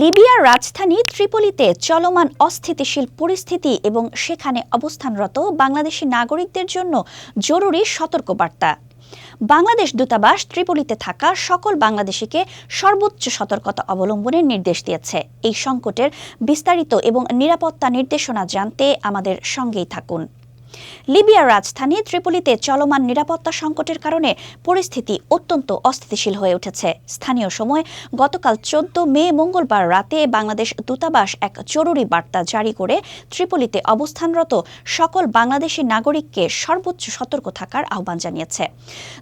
লিবিয়ার রাজধানী ত্রিপলিতে চলমান অস্থিতিশীল পরিস্থিতি এবং সেখানে অবস্থানরত বাংলাদেশি নাগরিকদের জন্য জরুরি সতর্কবার্তা। বাংলাদেশ দূতাবাস ত্রিপলিতে থাকা সকল বাংলাদেশিকে সর্বোচ্চ সতর্কতা অবলম্বনের নির্দেশ দিয়েছে। এই সংকটের বিস্তারিত এবং নিরাপত্তা নির্দেশনা জানতে আমাদের সঙ্গেই থাকুন। লিবিয়ার রাজধানী ত্রিপোলিতে চলমান নিরাপত্তা সংকটের কারণে পরিস্থিতি অত্যন্ত অস্থিতিশীল হয়ে উঠেছে। স্থানীয় সময় গতকাল চোদ্দ মে মঙ্গলবার রাতে বাংলাদেশ দূতাবাস এক জরুরি বার্তা জারি করে ত্রিপোলিতে অবস্থানরত সকল বাংলাদেশি নাগরিককে সর্বোচ্চ সতর্ক থাকার আহ্বান জানিয়েছে।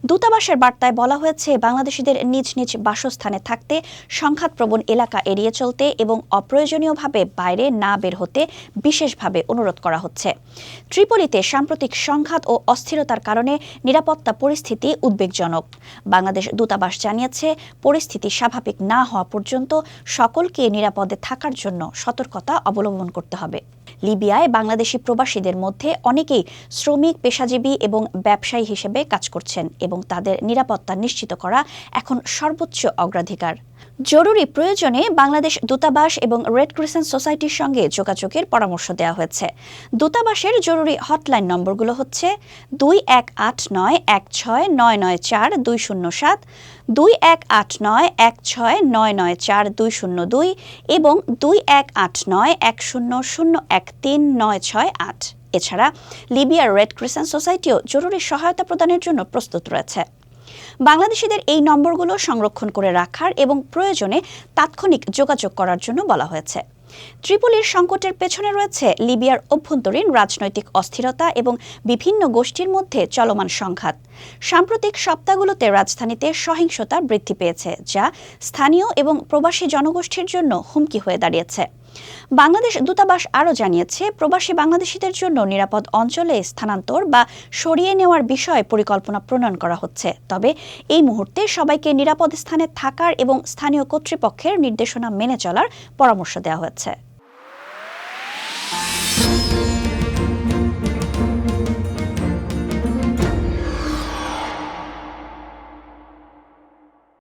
দূতাবাসের বার্তায় বলা হয়েছে, বাংলাদেশিদের নিজ নিজ বাসস্থানে থাকতে সংঘাতপ্রবণ এলাকা এড়িয়ে চলতে এবং অপ্রয়োজনীয়ভাবে বাইরে না বের হতে বিশেষভাবে অনুরোধ করা হচ্ছে। ত্রিপোলিতে সাম্প্রতিক সংঘাত ও অস্থিরতার কারণে নিরাপত্তা পরিস্থিতি উদ্বেগজনক। বাংলাদেশ দূতাবাস জানিয়েছে, পরিস্থিতি স্বাভাবিক না হওয়া পর্যন্ত সকলকে নিরাপদে থাকার জন্য সতর্কতা অবলম্বন করতে হবে। লিবিয়ায় বাংলাদেশি প্রবাসীদের মধ্যে অনেকেই শ্রমিক, পেশাজীবী এবং ব্যবসায়ী হিসেবে কাজ করছেন এবং তাদের নিরাপত্তা নিশ্চিত করা এখন সর্বোচ্চ অগ্রাধিকার। জরুরি প্রয়োজনে বাংলাদেশ দূতাবাস এবং রেড ক্রিসেন্ট সোসাইটির সঙ্গে যোগাযোগের পরামর্শ দেওয়া হয়েছে। দূতাবাসের জরুরি হটলাইন নম্বরগুলো হচ্ছে দুই এক আট নয়, এক ছয়, নয় নয় চার, দুই শূন্য সাত, দুই এক আট নয়, এক ছয়, নয় নয় চার, দুই শূন্য দুই এবং দুই এক আট নয়, এক শূন্য শূন্য এক তিন নয় ছয় আট। এছাড়া লিবিয়ার রেড ক্রিসেন্ট সোসাইটিও জরুরি সহায়তা প্রদানের জন্য প্রস্তুত রয়েছে। বাংলাদেশিদের এই নম্বরগুলো সংরক্ষণ করে রাখার এবং প্রয়োজনে তাৎক্ষণিক যোগাযোগ করার জন্য বলা হয়েছে। ত্রিপোলির সংকটের পেছনে রয়েছে লিবিয়ার অভ্যন্তরীণ রাজনৈতিক অস্থিরতা এবং বিভিন্ন গোষ্ঠীর মধ্যে চলমান সংঘাত। সাম্প্রতিক সপ্তাহগুলোতে রাজধানীতে সহিংসতা বৃদ্ধি পেয়েছে, যা স্থানীয় এবং প্রবাসী জনগোষ্ঠীর জন্য হুমকি হয়ে দাঁড়িয়েছে। বাংলাদেশ দূতাবাস আরও জানিয়েছে, প্রবাসী বাংলাদেশিদের জন্য নিরাপদ অঞ্চলে স্থানান্তর বা সরিয়ে নেওয়ার বিষয়ে পরিকল্পনা প্রণয়ন করা হচ্ছে। তবে এই মুহূর্তে সবাইকে নিরাপদ স্থানে থাকার এবং স্থানীয় কর্তৃপক্ষের নির্দেশনা মেনে চলার পরামর্শ দেওয়া হয়েছে।